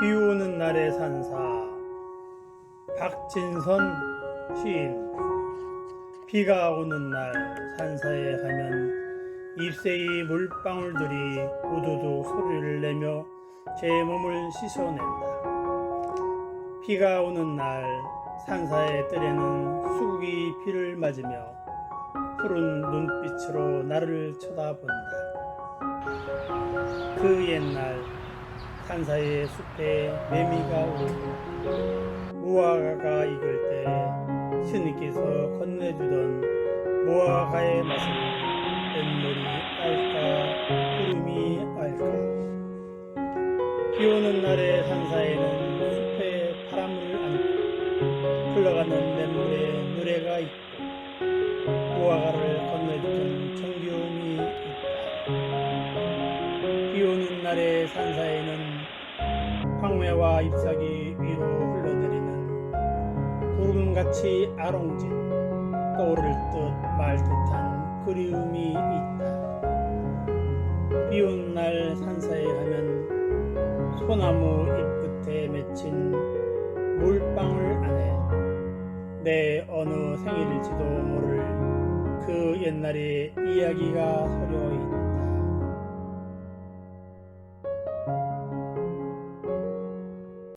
비 오는 날의 산사 박진선 시인 비가 오는 날 산사에 가면 잎새의 물방울들이 우두두 소리를 내며 제 몸을 씻어낸다. 비가 오는 날 산사의 뜰에는 수국이 비를 맞으며 푸른 눈빛으로 나를 쳐다본다. 그 옛날 산사의 숲에 매미가 울고 무화과가 익을 때 스님께서 건네주던 무화과의 맛을 뱃놀이 알까 구름이 알까 비 오는 날의 산사에는 숲에 바람을 안고 흘러가는 냇물에 노래가 있고 무화과를 건네주던 정겨움이 있다. 비 오는 날의 산사에는 황매와 잎사귀 위로 흘러내리는 구름같이 아롱진 떠오를 듯 말 듯한 그리움이 있다. 비 오는 날 산사에 가면 소나무 잎 끝에 맺힌 물방울 안에 내 어느 생일일지도 모를 그 옛날의 이야기가 서려